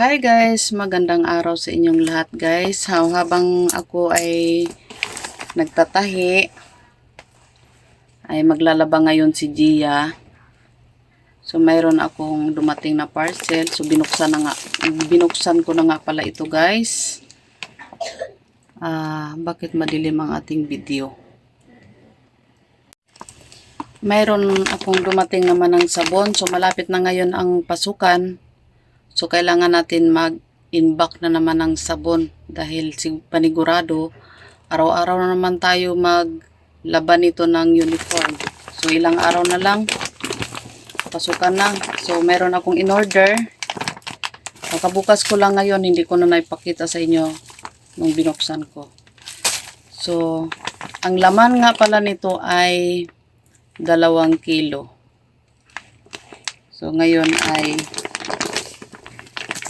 Hi guys, magandang araw sa inyong lahat guys. Ha- Habang ako ay nagtatahi, ay maglalaba ngayon si Gia. So mayroon akong dumating na parcel. So binuksan na nga, binuksan ko na nga pala ito guys. Ah, bakit madilim ang ating video? Mayroon akong dumating naman ng sabon. So malapit na ngayon ang pasukan. So, kailangan natin mag-inbox na naman ng sabon dahil si panigurado, araw-araw na naman tayo maglaban ito ng uniform. So, ilang araw na lang, pasukan na. So, meron akong in-order. Pagkabukas ko lang ngayon, hindi ko na naipakita sa inyo nung binuksan ko. So, ang laman nga pala nito ay dalawang kilo. So, ngayon ay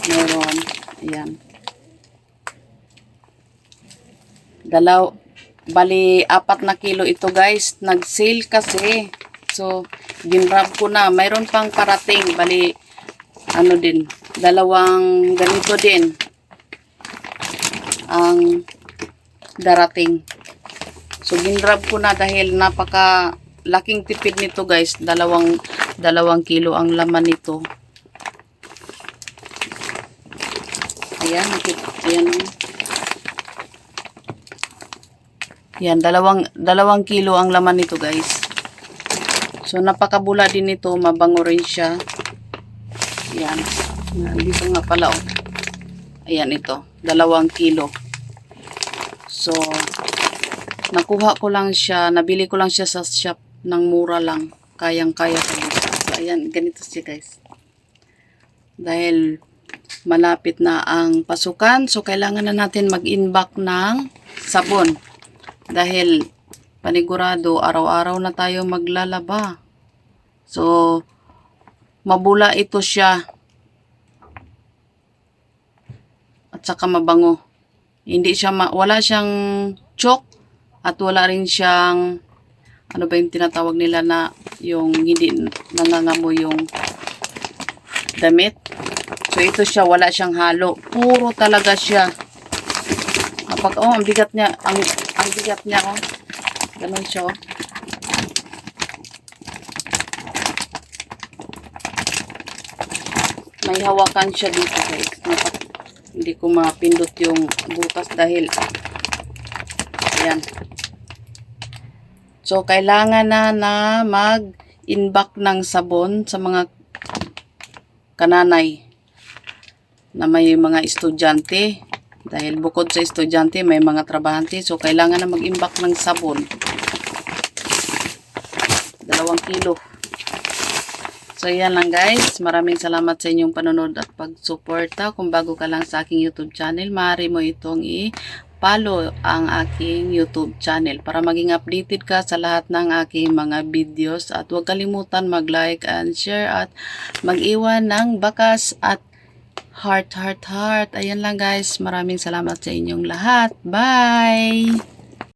meron, ayan. Dalaw, bali, apat na kilo ito guys. Nag-sale kasi. So, ginrab ko na. Mayroon pang parating. Bali, ano din, dalawang ganito din. Ang darating. So, ginrab ko na dahil napaka laking tipid nito guys. Dalawang, dalawang kilo ang laman nito. Ayan. Ayan. oh. Yan, dalawang, dalawang kilo ang laman nito guys. So, napakabula din nito. Mabango rin siya. Yan. Dito nga pala oh. Ayan ito. Dalawang kilo. So, nakuha ko lang siya. Nabili ko lang siya sa shop ng mura lang. Kayang-kaya ko. So, ayan. Ganito siya guys. Dahil malapit na ang pasukan. So, kailangan na natin mag-inbox ng sabon. Dahil panigurado, araw-araw na tayo maglalaba. So, mabula ito siya. At saka mabango. Hindi siya, ma- wala siyang chok at wala rin siyang ano ba yung tinatawag nila na yung hindi nangangamo yung damit. So, ito siya, wala siyang halo. Puro talaga siya. Kapag, oh, ang bigat niya, ang, ang bigat niya, oh. Ganun siya, oh. May hawakan siya dito, guys. Napak hindi ko mapindot yung butas dahil, ayan. So, kailangan na na mag-inbox ng sabon sa mga kananay na may mga estudyante. Dahil bukod sa estudyante, may mga trabahante. So, kailangan na mag-imbak ng sabon. Dalawang kilo. So, yan lang guys. Maraming salamat sa inyong panonood at pagsuporta. Kung bago ka lang sa aking YouTube channel, maaari mo itong i-follow ang aking YouTube channel para maging updated ka sa lahat ng aking mga videos. At huwag kalimutan mag-like and share at mag-iwan ng bakas at heart, heart, heart. Ayan lang guys. Maraming salamat sa inyong lahat. Bye!